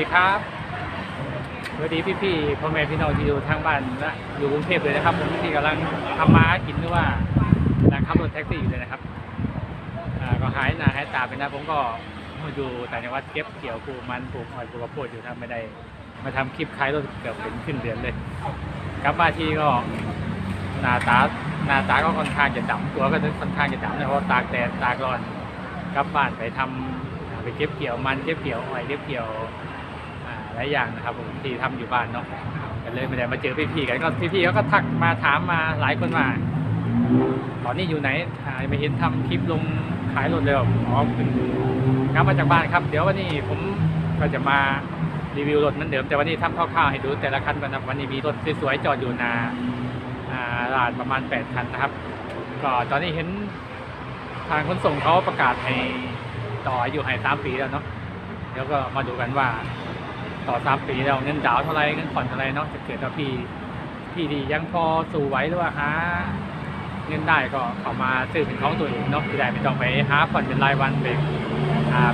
ดีครับสวัสดีพี่ๆพ่อแม่พี่น้องที่อยู่ทางบ้านและอยู่กรุงเทพเลยนะครับผมที่กำลังทำมาหากินหรือว่ากำลังขับรถแท็กซี่อยู่เลยนะครับก็หายหน้าหายตาไปนะผมก็มาอยู่ต่างจังหวัดเก็บเกี่ยวปลูกมันปลูกอ้อยปลูกข้าวโพดอยู่ทำไม่ได้ มาทำคลิปขายรถเกือบเป็นขึ้นเดือนเลย กลับมาที่ก็หน้าตาหน้าตาก็ค่อนข้างจะดำตัวก็ค่อนข้างจะดำนะเพราะตากแดดตากร้อนกลับบ้านไปทำไปเก็บเกี่ยวมันเก็บเกี่ยวอ้อยเก็บเกี่ยว ลายอย่างนะครับผมที่ทำอยู่บ้านเนาะก็เลยไม่ได้มาเจอพี่ๆกันก็พี่ๆเขาก็ทักมาถามมาหลายคนมา ตอนนี้อยู่ไหนไม่เห็นทำคลิปลงขายรถเลยอ๋อเป็นกลับมาจากบ้านครับ เดี๋ยววันนี้ผมก็จะมารีวิวรถเหมือนเดิมแต่วันนี้ทำคร่าวๆให้ดูแต่ละคันก่อนนะวันนี้มีรถสวยๆจอดอยู่นาอ่าลานประมาณ 8 คันนะครับ ก็ตอนนี้เห็นทางขนส่งเขาประกาศให้ต่ออายุให้สามปีแล้วเนาะเดี๋ยวก็มาดูกันว่า ต่อสามปีแล้วเงินดาวเท่าไรเงินผ่อนเท่าไรเนาะจะเกิดว่าพี่พี่ดียังพอสู่ไหวหรือว่าหาเงินได้ก็เข้ามาซื้อเป็นของตัวเองเนาะที่ได้ไม่ต้องไปหาผ่อนเป็นรายวันเป็น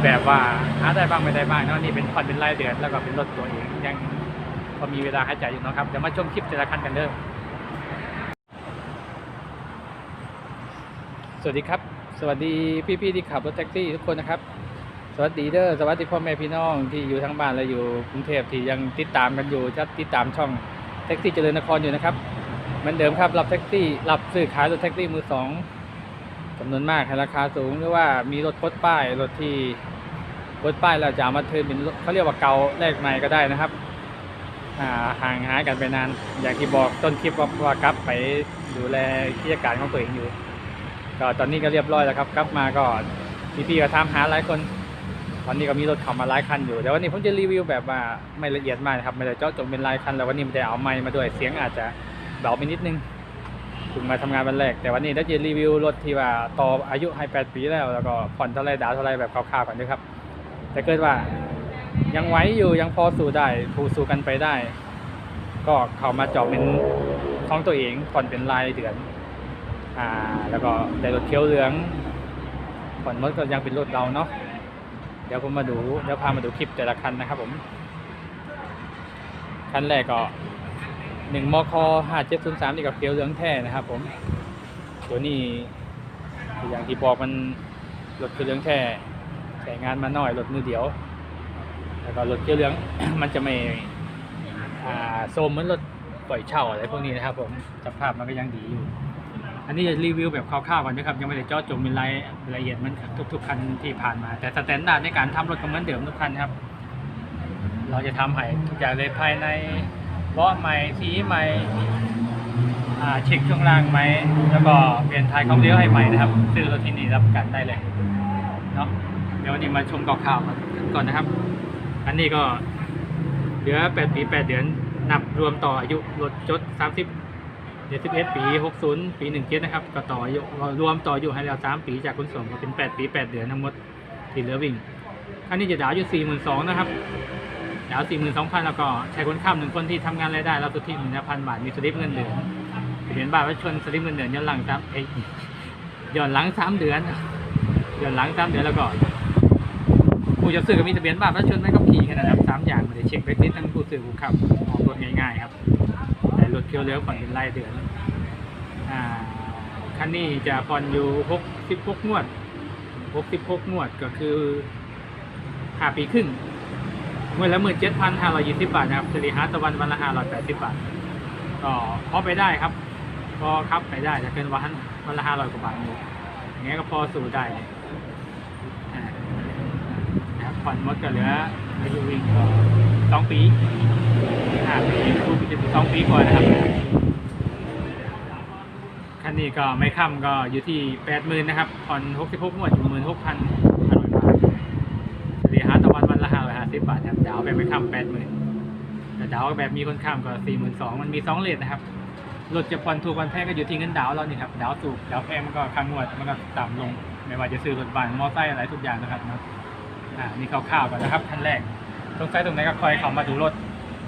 แบบว่าหาได้บ้างไม่ได้บ้างเนาะนี่เป็นผ่อนเป็นรายเดือนแล้วก็เป็นรถตัวเองยังพอมีเวลาหายใจอยู่เนาะครับเดี๋ยวมาชมคลิปแต่ละคันกันเด้อสวัสดีครับ สวัสดีพี่ๆที่ขับรถแท็กซี่ทุกคนนะครับ สวัสดีเด้อสวัสดีพ่อแม่พี่น้องที่อยู่ทั้งบ้านและอยู่กรุงเทพที่ยังติดตามกันอยู่จะติดตามช่องแท็กซี่เจริญนครอยู่นะครับเหมือนเดิมครับรับแท็กซี่รับซื้อขายรถแท็กซี่มือสองจำนวนมากให้ราคาสูงหรือว่ามีรถพดป้ายรถที่พดป้ายเราจะามาเทิร์นเป็นเขาเรียกว่าเก่าแลกใหม่ก็ได้นะครับห่างหายกันไปนาน อย่างที่บอกต้นคลิปว่าวากลับไปดูแลกิจการของตัวเองอยู่ ก็ตอนนี้ก็เรียบร้อยแล้วครับกลับมาก็พี่ๆก็ถามหาหลายคน วันนี้ก็มีรถเข้ามาหลายคันอยู่แต่วันนี้ผมจะรีวิวแบบว่าไม่ละเอียดมากนะครับไม่ได้เจาะจงเป็นรายคันแล้ววันนี้ม่ได้เอาไมค์มาด้วยเสียงอาจจะเบาไปนิดนึงถึงมาทำงานวันแรก แต่วันนี้ได้จะรีวิวรถที่ว่าต่ออายุให้ 8 ปีแล้ว แล้วก็ผ่อนเท่าไรดาวเท่าไรแบบคร่าวๆก่อนด้วยครับ แต่เกิดว่ายังไหวอยู่ยังพอสู่ได้ผูสู่กันไปได้ ก็เข้ามาจอบเป็นของตัวเองผ่อนเป็นรายเดือนอ่าแล้วก็ได้รถเขียวเหลืองผ่อนรถก็ยังเป็นรถเราเนาะ เดี๋ยวผมมาดูเดี๋ยวพามาดูคลิปแต่ละคันนะครับผมคันแรกก็หนึ่งมคห้าเจ็ดศูนย์สามนี่กับเขียวเหลืองแท้นะครับ ผมตัวนี้อย่างที่บอกมันรถเขียวเหลืองแท้ใช้งานมาหน่อยรถมือเดียว แล้วก็รถเขียวเหลืองมันจะไม่อ่าโซมเหมือนรถปล่อยเช่าอะไรพวกนี้นะครับ ผมสภาพมันก็ยังดีอยู่ อันนี้จะรีวิวแบบคร่าวๆก่อนนะครับยังไม่ได้เจาะจงเป็นรายละเอียดมันทุกๆคันที่ผ่านมา แต่สแตนดาร์ดในการทำรถก็เหมือนเดิมทุกคันครับ เราจะทำให้ทุกอย่างเลยภายในเบาะใหม่สีใหม่เช็คช่วงล่างไหมแล้วก็เปลี่ยนทายความเร็วให้ใหม่นะครับซื้อรถที่นี่รับประกันได้เลยเนาะเดี๋ยววันนี้มาชมข่าวๆกันก่อนนะครับ อันนี้ก็เหลือ8ปี8เดือนนับรวมต่ออายุรถจด30 71ปี60ปี17นะครับก็ต่ออายุรวมต่ออายุให้แล้ว3ปีจากขนส่งก็เป็น8ปี8เดือนทั้งหมดที่เหลือวิ่งอันนี้จะดาวอยู่42,000นะครับดาวสี่หมื่นสองพันแล้วก็ใช้คนข้ามหนึ่งคนที่ทำงานรายได้รับสุทธิหนึ่งพันบาทมีสลิปเงินเดือนทะเบียนบ้านว่าชนสลิปเงินเดือนย้อนหลังครับเอ้ยย้อนหลังสามเดือนย้อนหลังสามเดือนแล้วก็ผู้จะซื้อก็มีทะเบียนบ้านว่าชนไม่ก็ขี่ขนาดนั้นสามอย่างไม่ได้เช็คไปนิดทั้งผู้ซื้อผู้ขับออกรถง่ายๆครับ แต่รถเคี้ยวเลี้ยวผ่อนเป็นรายเดือนอ่าคันนี้จะผ่อนอยู่หกสิบหกงวดหกสิบหกงวดก็คือห้าปีครึ่งเมื่อละหมื่นเจ็ดพันห้าร้อยยี่สิบบาทนะครับสิริหาตะวันวันละห้าร้อยแปดสิบบาทก็พอไปได้ครับ พอครับไปได้จะเกินวันวันละห้าร้อยกว่าบาทอยู่อย่างเงี้ยก็พอสู่ได้นะครับผ่อนหมดก็เหลือ อายุวิ่งก็สองปีห้าปีคูณไปจะสองปีกว่านะครับ คันนี้ก็ไม่ค่ำก็อยู่ที่แปดหมื่นนะครับผ่อนหกสิบหกงวดหมื่นหกพันห้าร้อยบาทเสียหาตะวันวันละห้าร้อยห้าสิบบาทครับดาวแบบไปค้ำแปดหมื่นแต่ดาวแบบมีคนค้ำก็สี่หมื่นสองมันมีสองเลทนะครับรถจะผ่อนถูกวันแพงก็อยู่ที่เงินดาวเรานี่ครับดาวถูกดาวแพงมันก็ค่างวดมันก็ต่ำลงไม่ว่าจะซื้อรถบ้านมอไซค์อะไรทุกอย่างนะครับนะ อ่านี่คร่าวๆก่อนนะครับขั้นแรก ตรงไซต์ตรงไหนก็ค่อยเข้ามาดูรถ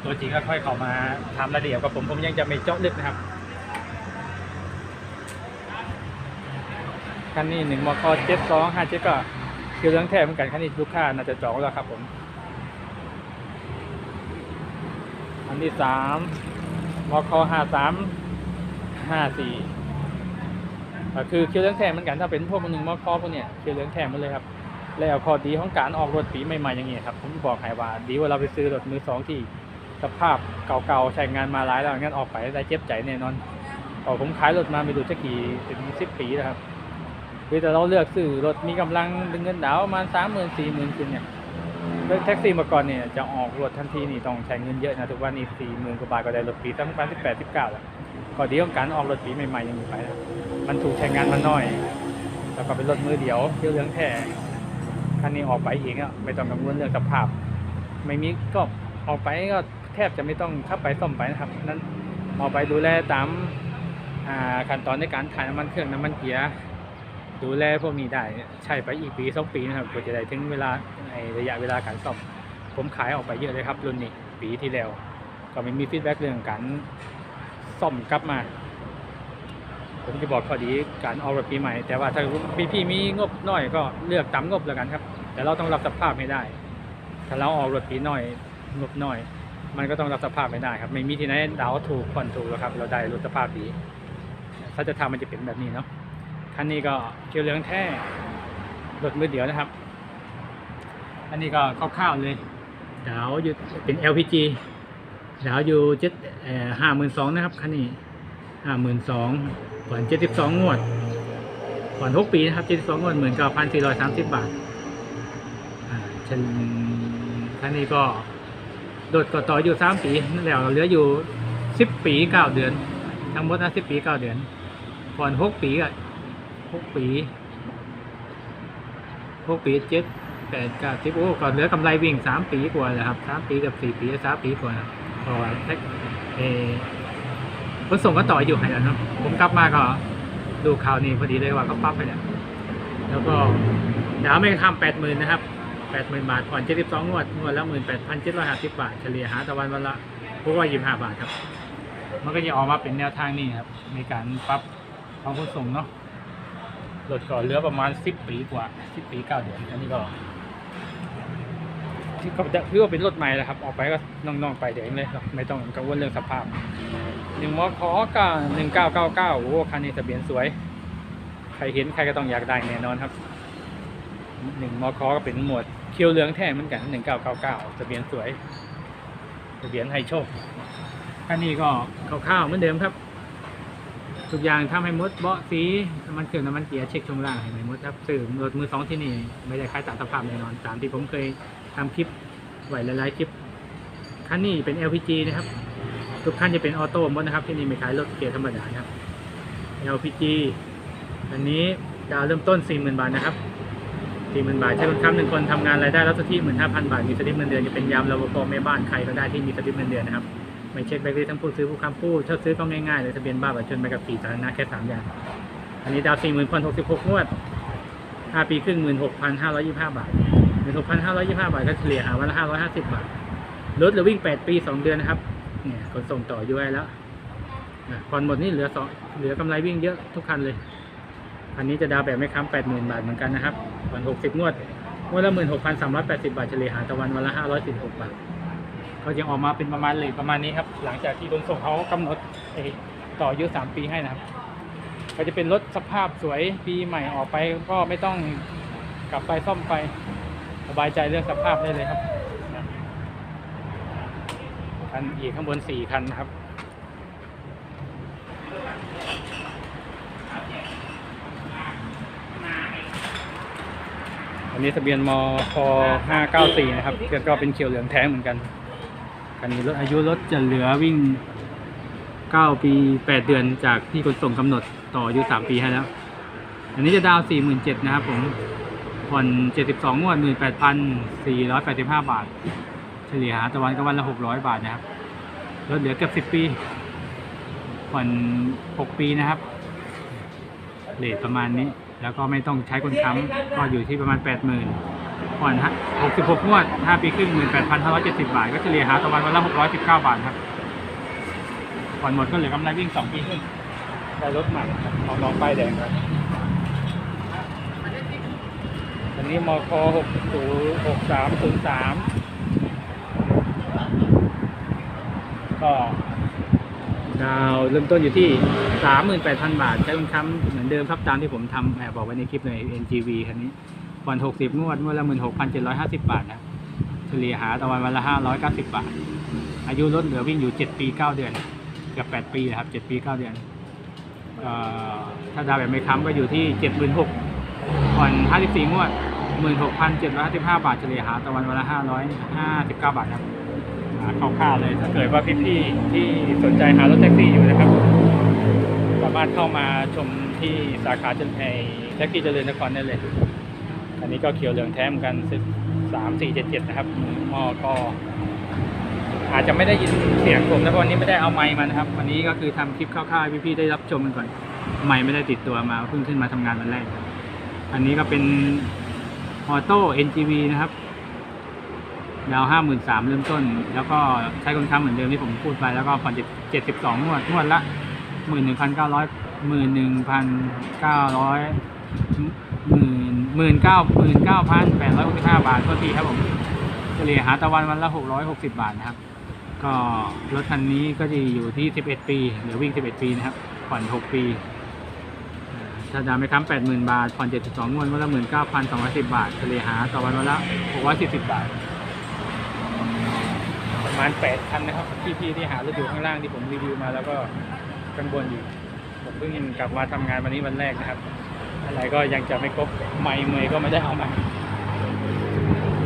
ตัวจริงก็ค่อยเข้ามาทำรายละเอียดกับผมผมยังจะไม่เจาะลึกนะครับคันนี้หนึ่งมคเจ็ดสองห้าเจ็ดก็คือเรื่องแท้เหมือนกันคันนี้ลูกค้าน่าจะจองแล้วครับผมอันที่สามมคห้าสามห้าสี่คือเคียวเหลืองแทนเหมือนกันถ้าเป็นพวกหนึ่งมคอพวกเนี้ยเคียวเหลืองแทนหมาเลยครับ แล้วข้อดีของการออกรถปีใหม่ๆอย่างเงี้ครับผมบอกให้ว่าดีว่าเราไปซื้อรถมือสองที่สภาพเก่าๆใช้งานมาหลายแล้วงั้นออกไปได้เจ็บใจแน่นอนพอผมขายรถมาไม่รู้จะกี่เป็นสิบปีแล้วครับคือแต่เราเลือกซื้อรถมีกำลังดึงเงินดาวประมาณสามหมื่นสี่หมื่นขึ้นเนี่ยแท็กซี่เมื่อก่อนเนี่ยจะออกรถทันทีนี่ต้องใช้เงินเยอะนะทุกวันนี้สี่หมื่นกว่าบาทก็ได้รถปีตั้งประมาณสิบแปดสิบเก้าแล้วข้อดีของการออกรถปีใหม่ๆอย่างนี้ไปนะมันถูกใช้งานมันน้อย แล้วก็เป็นรถมือเดียวเที่ยวเรื่องแท้ คันนี้ออกไปเองอะไม่ต้องกังวลเรื่องสภาพ ไม่มีก็ออกไปก็แทบจะไม่ต้องขับไปซ่อมไปนะครับ นั้นออกไปดูแลตามขั้นตอนในการถ่ายน้ำมันเครื่องน้ำมันเกียร์ดูแลพวกนี้ได้ใช้ไปอีกปีสองปีนะครับกว่าจะได้ถึงเวลาไอ้ระยะเวลาการซ่อมผมขายออกไปเยอะเลยครับรุ่นนี้ปีที่แล้ว ก็ไม่มีฟีดแบ็กเรื่องการซ่อมกลับมา ผมจะบอกข้อดีการออกรถปีใหม่ แต่ว่าถ้าพี่พี่มีงบน้อยก็เลือกต่ำงบแล้วกันครับ แต่เราต้องรับสภาพไม่ได้ ถ้าเราออกรถปีน้อยงบน้อย มันก็ต้องรับสภาพไม่ได้ครับ ไม่มีที่ไหนดาวถูกผ่อนถูกแล้วครับ เราได้รถสภาพดีถ้าจะทำมันจะเป็นแบบนี้เนาะคันนี้ก็เกียวเรื่องแท้รถมือเดียวนะครับ อันนี้ก็คร่าวๆเลยดาวอยู่เป็น LPG ดาวอยู่เจ็ดห้าหมื่นสองนะครับคันนี้ ห้าหมื่นสองผ่อนเจ็ดสิบสองงวดผ่อนหกปีนะครับเจ็ดสิบสองงวดหมื่นเก้าพันสี่ร้อยสามสิบบาทอ่าฉันท่านนี้ก็โดดก็ต่ออยู่สามปีนั่นแล้วเหลืออยู่สิบปีเก้าเดือน ทั้งหมดนะสิบปีเก้าเดือนก่อนหกปีอะหกปีหกปีเจ็ดแปดเก้าสิบโอ้ก่อนเหลือกำไรวิ่งสามปีกว่าเลยครับสามปีกับสี่ปีสามปีกว่าครับเพอแท็กเอ ขนส่งก็ต่ออยู่ให้แล้วเนาะผมกลับมาก็ดูข่าวนี้พอดีเลยว่าเขาปรับไปแล้วแล้วก็ดาวไม่ข้ามแปดหมื่นนะครับแปดหมื่นบาทผ่อนเจ็ดสิบสองงวดงวดละหมื่นแปดพันเจ็ดร้อยห้าสิบบาทเฉลี่ยหาตะวันวันละพวกว่ายี่ห้าบาทครับ มันก็จะออกมาเป็นแนวทางนี้ครับในการปรับของขนส่งเนาะรถก็เหลือประมาณสิบปีกว่าสิบปีเก้าเดือนอันนี้ก็ที่ก็จะถือว่าเป็นรถใหม่แล้วครับ ออกไปก็น้องๆไปเดี๋ยวเองเลยครับไม่ต้องกังวลเรื่องสภาพ หนึ่งมอคอก็หนึ่งเก้าเก้าเก้าโอ้คันนี้ทะเบียนสวย ใครเห็นใครก็ต้องอยากได้แน่นอนครับหนึ่งมคก็เป็นหมวดเคียวเหลืองแท้เหมือนกันหนึ่งเก้าเก้าเก้าทะเบียนสวยทะเบียนให้โชคอันนี้ก็คร่าวๆเหมือนเดิมครับ ทุกอย่างทำให้หมดเบาะสีน้ำมันเครื่องน้ำมันเกียร์เช็คช่วงล่างให้หมดครับสื่อรถมือสองที่นี่ ไม่ได้ขายตามสภาพแน่นอนตามที่ผมเคยทำคลิปไว้หลายๆคลิปคันนี้เป็น LPG นะครับ ทุกคันจะเป็นออโต้หมดนะครับ ที่นี่ไม่ขายรถเกียร์ธรรมดานะครับ LPG อันนี้ดาวเริ่มต้น 40,000 บาทนะครับ 40,000 บาทใช้คนค้ำหนึ่งคนทำงานรายได้รับที่ 15,000 บาท มีสลิปเงินเดือนจะเป็นยามรปภแม่บ้านใครก็ได้ที่มีสลิปเงินเดือนนะครับไม่เช็คแบงค์เลยทั้งผู้ซื้อผู้ค้ำผู้ถ้าซื้อก็ง่ายๆเลยทะเบียนบ้านบัตรชนใบขับขี่สาธารณะแค่3อย่าง อันนี้ดาว 40,000ผ่อน66งวด5ปีครึ่ง16,525 บาท16,525 บาทก็เฉลี่ยหาวันละ550 บาทรถหลือวิ่ง 8 ปี 2 เดือนนะครับ เนี่ยขนส่งต่ออยู่แล้วผ่อนหมดนี่เหลือสองเหลือกำไรวิ่งเยอะทุกคันเลยอันนี้จะดาวแบบไม่ค้ำแปดหมื่นบาทเหมือนกันนะครับวันหกสิบงวดงวดละหมื่นหกพันสามร้อยแปดสิบาทเฉลี่ยหาตะวันวันละห้าร้อยสิบหกบาทก็ยังออกมาเป็นประมาณเลยประมาณนี้ครับ หลังจากที่ขนส่งเขากำหนดต่อต่ออายุสามปีให้นะครับ ก็จะเป็นรถสภาพสวยปีใหม่ออกไปก็ไม่ต้องกลับไปซ่อมไปสบายใจเรื่องสภาพได้เลยครับ คันอีกข้างบนสี่คันนะครับอันนี้ทะเบียนมค594 นะครับก็ก็เป็นเขียวเหลืองแท้เหมือนกัน คันนี้รถอายุรถจะเหลือวิ่ง 9 ปี 8 เดือนจากที่ขนส่งกำหนดต่ออายุ 3 ปีให้แล้ว อันนี้จะดาว 47,000 นะครับผม ผ่อน 72งวด 18,485 บาท เฉลี่ยหาตะวันก็วันละ600บาทนะครับรถเหลือเกือบ10ปีผ่อน6ปีนะครับเลทประมาณนี้ แล้วก็ไม่ต้องใช้คนค้ำก็อยู่ที่ประมาณ80,000ผ่อนฮะ66งวด5ปีครึ่ง18,570บาท ก็เฉลี่ยหาตะวันวันละ619บาทครับผ่อนหมดก็เหลือกำไรวิ่ง2ปีครึ่งได้รถใหม่ครับลองลองป้ายแดงครับอันนี้มค606303ก็ดามต้นยู่ที่สาม ก็ดาวเริ่มื่นแปดพันบาทใช้คุณค้ำเหมือนเดิมครับตามที่ผมทำแอบบอกไว้ในคลิปใน NGV คันนี้ผ่อนหกสิบงวดงวดละหมื่นหกพันเจ็ดร้อยห้าสิบบาทนะเฉลี่ยหาต่อวันวันละห้าร้อยเก้าสิบบาท อายุรถเหลือวิ่งอยู่เจ็ดปีเก้าเดือน เกือบแปดปีนะครับเจ็ดปีเก้าเดือนออถ้าดาวแบบไม่ค้ำก็อยู่ที่เจ็ดหมื่นหกผ่อนห้าสิบสี่งวดหมื่นหกพันเจ็ดร้อยห้าสิบห้าบาทเฉลี่ยหาต่อวันวันละห้าร้อยห้าสิบเก้าบาทครับ คร่าวๆเลย ถ้าเกิดว่าพี่ๆที่สนใจหารถแท็กซี่อยู่นะครับ สามารถเข้ามาชมที่สาขาเจริญแท็กซี่เจริญนครได้เลย อันนี้ก็เขียวเหลืองแท้เหมือนกันสามสี่เจ็ดเจ็ดนะครับหม้อก็ อาจจะไม่ได้ยินเสียงผมนะเพราะวันนี้ไม่ได้เอาไมค์มานะครับ วันนี้ก็คือทำคลิปคร่าวๆพี่ๆได้รับชมกันก่อน ไมค์ไม่ได้ติดตัวมาเพิ่งขึ้นมาทำงานวันแรก อันนี้ก็เป็นออโต้ NGV นะครับ ดาวห้าหมื่นสามเริ่มต้น แล้วก็ใช้คนค้ำเหมือนเดิมที่ผมพูดไปแล้วก็ผ่อนเจ็ดสิบสองงวดงวดละหมื่นหนึ่งพันเก้าร้อยหมื่นหนึ่งพันเก้าร้อยหมื่นหมื่นเก้าหมื่นเก้าพันแปดร้อยหกสิบห้าบาทก็ทีครับผมเฉลี่ยหาตะวันวันละหกร้อยหกสิบบาทนะครับ ก็รถคันนี้ก็จะอยู่ที่สิบเอ็ดปีเหลือวิ่งสิบเอ็ดปีนะครับผ่อนหกปีอ่าถ้าดาวไม่ค้ำแปดหมื่นบาทผ่อนเจ็ดสิบสองงวดวันละหมื่นเก้าพันสองร้อยสิบบาทเฉลี่ยหาต่อวันวันละหกร้อยสิบสิบบาท มาณแปดคันนะครับ พี่ๆที่หารถอยู่ข้างล่างที่ผมรีวิวมาแล้วก็ข้างบนอยู่ ผมเพิ่งกลับมาทำงานวันนี้วันแรกนะครับ อะไรก็ยังจะไม่ครบไม่เมยก็ไม่ได้เอามา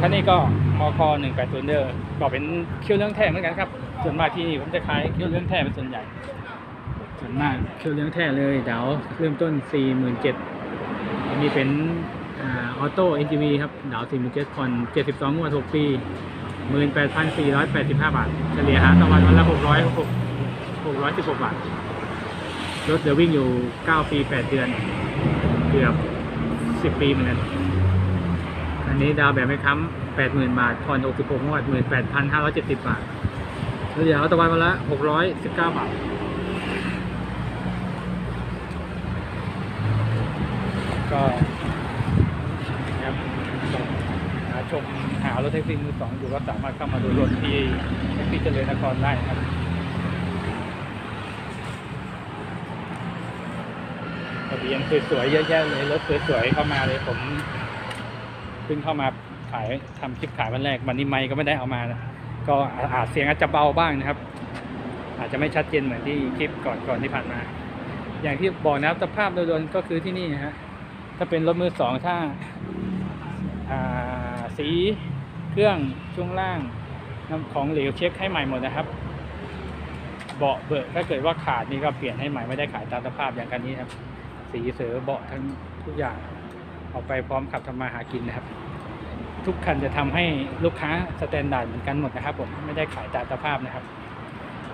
ท่านี้ก็มคหนึ่งแปดศูนเดอร์ก็เป็นเคี่ยวเรื่องแท้เหมือนกันครับ ส่วนมากที่นี่ผมจะขายเคี่ยวเรื่องแท้เป็นส่วนใหญ่ ส่วนมากเคี่ยวเรื่องแท้เลยเดาวเริ่มต้นสี่หมื่นเจ็ดอันนี้เป็นออโต้เอ็นจีวีครับดาวสี่หมื่นเจ็ดผ่อนเจ็ดสิบสองงวดหกปี หมื่นแปดพันสี่ร้อยแปดสิบห้าบาท เฉลี่ยหาต่อวันวันละหกร้อยหกหกร้อยสิบหกบาท รถเดี๋ยววิ่งอยู่เก้าปีแปดเดือน เกือบสิบปีเหมือนกัน อันนี้ดาวแบบไม่ค้ำแปดหมื่นบาทผ่อนหกสิบหกงวดหมื่นแปดพันห้าร้อยเจ็ดสิบบาท เฉลี่ยหาต่อวันวันละหกร้อยสิบเก้าบาทก็นะครับหาชม หารถแท็กซี่มือสองอยู่ก็สามารถเข้ามาดูรถที่แท็กซี่เจริญนครได้นะครับทะเบียนสวยๆเยอะแยะเลยรถสวยๆเข้ามาเลยผมเพิ่งเข้ามาขายทำคลิปขายวันแรกวันนี้ไม่ก็ไม่ได้เอามานะก็อาจเสียงอาจจะเบาบ้างนะครับ อาจจะไม่ชัดเจนเหมือนที่คลิปก่อนๆที่ผ่านมา อย่างที่บอกนะครับสภาพโดยรวมก็คือที่นี่นะฮะถ้าเป็นรถมือสองถ้าสี เครื่องช่วงล่างนำของเหลวเช็คให้ใหม่หมดนะครับ เบาะเบิกถ้าเกิดว่าขาดนี่ก็เปลี่ยนให้ใหม่ไม่ได้ขายตามสภาพอย่างคันนี้ครับ สีเสือเบาะทั้งทุกอย่างเอาไปพร้อมขับทำมาหากินนะครับ ทุกคันจะทำให้ลูกค้าสแตนดาร์ดเหมือนกันหมดนะครับ ผมไม่ได้ขายตามสภาพนะครับ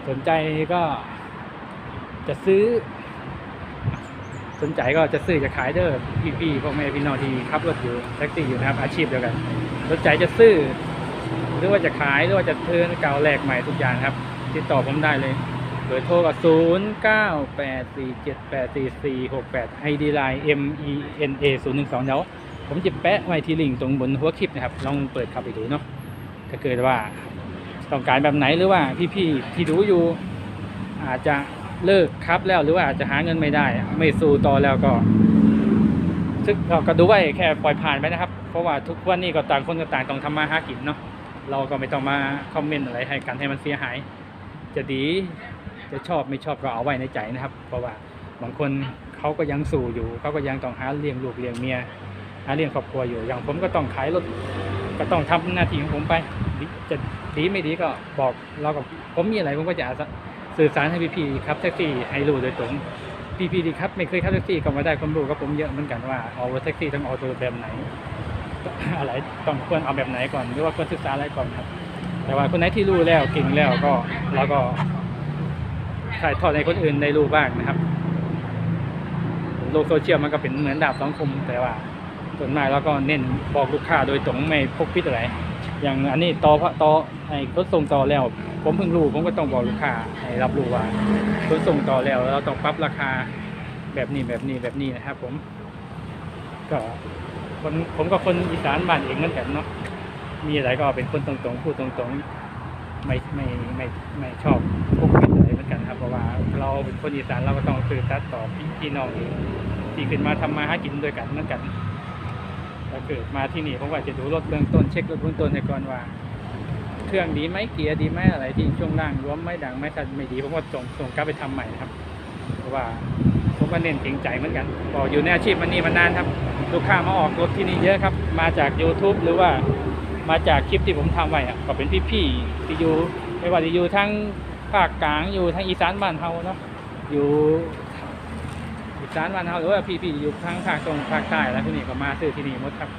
สนใจก็จะซื้อ สนใจก็จะซื้อจะขายเด้อพี่ๆพ่อแม่พี่น้องที่ขับรถอยู่แท็กซี่อยู่นะครับ อาชีพเดียวกัน สนใจจะซื้อ หรือว่าจะขายหรือว่าจะเทินเก่าแหลกใหม่ทุกอย่างครับ ติดต่อผมได้เลยเบอร์โทรก็ศูนย์เก้าแปดสี่เจ็ดแปดสี่สี่หกแปดไอดีไลน์ M E N A ศูนย์หนึ่งสองเดี๋ยวผมจะแปะไว้ที่ลิงก์ตรงบนหัวคลิปนะครับ ลองเปิดเข้าไปดูเนาะถ้าเกิดว่าต้องการแบบไหนหรือว่าพี่ๆที่ดูอยู่ อาจจะเลิกครับแล้วหรือว่าอาจจะหาเงินไม่ได้ ไม่สู้ต่อแล้วก็ซึ่งเราก็ดูไว้แค่ปล่อยผ่านไปนะครับ เพราะว่าทุกวันนี้ก็ต่างคนก็ต่างต้องทำมาหากินเนาะเราก็ไม่ต้องมาคอมเมนต์อะไรให้กันให้มันเสียหาย จะดีจะชอบไม่ชอบก็เอาไว้ในใจนะครับ เพราะว่าบางคนเขาก็ยังสู้อยู่เขาก็ยังต้องหาเลี้ยงลูกเลี้ยงเมียหาเลี้ยงครอบครัวอยู่อย่างผมก็ต้องขายรถก็ต้องทำหน้าที่ของผมไปจะดีไม่ดีก็บอกเรากับผมมีอะไรผมก็จะสื่อสารให้พี่ๆครับแท็กซี่ให้รู้โดยตรงพี่ๆดีครับไม่เคยขับแท็กซี่ก็มาได้ความรู้กับผมเยอะเหมือนกันว่าเอารถแท็กซี่ต้องเอาตัวแบบไหน อะไรต้องควรเอาแบบไหนก่อนหรือว่าควรศึกษาอะไรก่อนครับ แต่ว่าคนไหนที่รู้แล้วเก่งแล้วก็เราก็ถ่ายทอดให้คนอื่นได้รู้บ้างนะครับโลกโซเชียลมันก็เป็นเหมือนดาบสองคมแต่ว่าส่วนมากเราก็เน้นบอกลูกค้าโดยตรงไม่พกปิดอะไร อย่างอันนี้ต่อพระต่อให้ขนส่งต่อแล้ว ผมเพิ่งรู้ผมก็ต้องบอกลูกค้าให้รับรู้ว่าขนส่งต่อแล้วเราต้องปรับราคาแบบนี้แบบนี้แบบนี้นะครับ ผมก็ คนผมก็คนอีสานบ้านเองเหมือนกันเนาะมีอะไรก็เป็นคนตรงๆพูดตรงๆไม่ไม่ไม่ไม่ชอบพวกกินอะไรเหมือนกันครับ เพราะว่าเราเป็นคนอีสานเราก็ต้องสื่อสารต่อพี่พี่น้องที่ขึ้นมาทำมาหากินด้วยกันเหมือนกันถ้าเกิดมาที่นี่ผมว่าจะดูรถเบื้องต้นเช็ครถเบื้องต้นให้ก่อนว่า เครื่องดีไหมเกียร์ดีไหมอะไรที่ช่วงล่างรวมไม่ดังไม่ทันไม่ดีผมก็ส่งส่งกลับไปทำใหม่นะครับ เพราะว่าผมก็เน้นเก่งใจเหมือนกันพออยู่ในอาชีพมันนี่มานานครับ ลูกค้ามาออกรถที่นี่เยอะครับ มาจาก YouTube หรือว่ามาจากคลิปที่ผมทำไว้อะก็เป็นพี่ๆที่อยู่ไม่ว่าจะอยู่ทั้งภาคกลางอยู่ทั้งอีสานบ้านเฮาเนาะอยู่อีสานบ้านเฮาหรือว่าพี่ๆอยู่ทั้งภาคตรงภาคใต้แล้วพวกนี้ก็มาซื้อที่นี่หมดครับ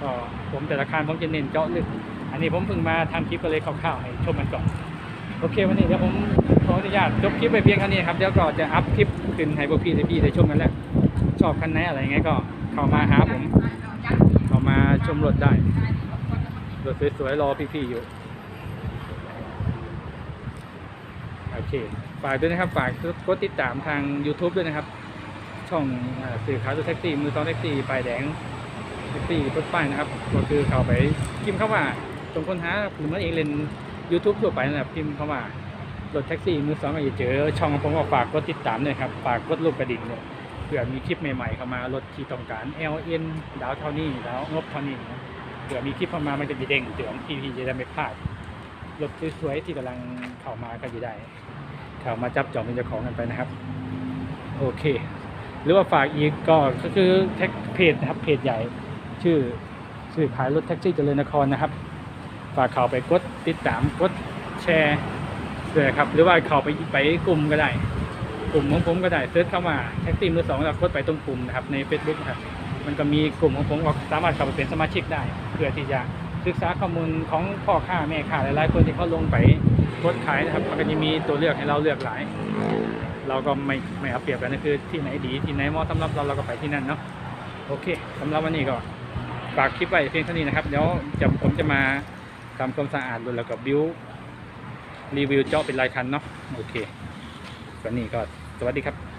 ก็ผมแต่ละคารผมจะเน้นเจาะลึก อันนี้ผมเพิ่งมาทำคลิปก็เลยคร่าวๆให้ชมมันก่อนโอเควันนี้เดี๋ยวผมขออนุญาตจบคลิปไปเพียงเท่านี้ครับเดี๋ยวก็จะอัพคลิปขึ้นให้พวกพี่ได้พี่ได้ชมกันแล้วชอบคันไหนอะไรยังไงก็ เข้ามาหาผมเข้ามาชมรถได้รถสวยๆรอพี่ๆอยู่โอเคฝากด้วยนะครับฝากกดติดตามทาง YouTube ด้วยนะครับ ช่องสื่อขายรถแท็กซี่มือซ้อนแท็กซี่ป้ายแดงแท็กซี่รถป้ายนะครับ ก็คือเข้าไปพิมพ์เข้าว่าตรงค้นหาหรือมื่อเองเล่น YouTube ทั่วไปนะครับพิมพ์เข้ามารถแท็กซี่มือซ้อนก็จะเจอช่องผมก็ฝากกดติดตามด้วยครับฝากกดรูปกระดิ่งเนี่ย เผื่อมีคลิปใหม่ๆเข้ามารถที่ต้องการ LN ดาวเท่านี้ดาวงบเท่านี้เผื่อมีคลิปเข้ามามันจะมีเด้งเตือนพี่ๆจะได้ไม่พลาดรถสวยๆที่กำลังเข้ามาก็จะได้เข้ามาจับจองเป็นเจ้าของกันไปนะครับ โอเค หรือว่าฝากอีกก็ก็คือแท็กเพจนะครับเพจใหญ่ ชื่อชื่อขายรถแท็กซี่เจริญนครนะครับ ฝากเข้าไปกดติดตามกดแชร์ด้วยครับ หรือว่าเข้าไปไปกลุ่มก็ได้ กลุ่มของผมก็ได้เซิร์ชเข้ามาแท็กซี่มือสองแล้วกดไปตรงกลุ่มนะครับใน Facebook นะครับมันก็มีกลุ่มของผมก็สามารถเข้าไปเป็นสมาชิกได้เพื่อที่จะศึกษาข้อมูลของพ่อค้าแม่ค้าหลายๆคนที่เขาลงไปกดขายนะครับมันก็จะมีตัวเลือกให้เราเลือกหลาย เราก็ไม่ไม่เอาเปรียบกันนะคือที่ไหนดีที่ไหนเหมาะสำหรับเราเราก็ไปที่นั่นเนาะโอเคสำหรับวันนี้ก็ฝากคลิปไว้เพียงเท่านี้นะครับเดี๋ยวจะผมจะมาทำความสะอาดรถแล้วก็บิวรีวิวเจาะเป็นรายคันเนาะโอเควันนี้ก็ สวัสดีครับ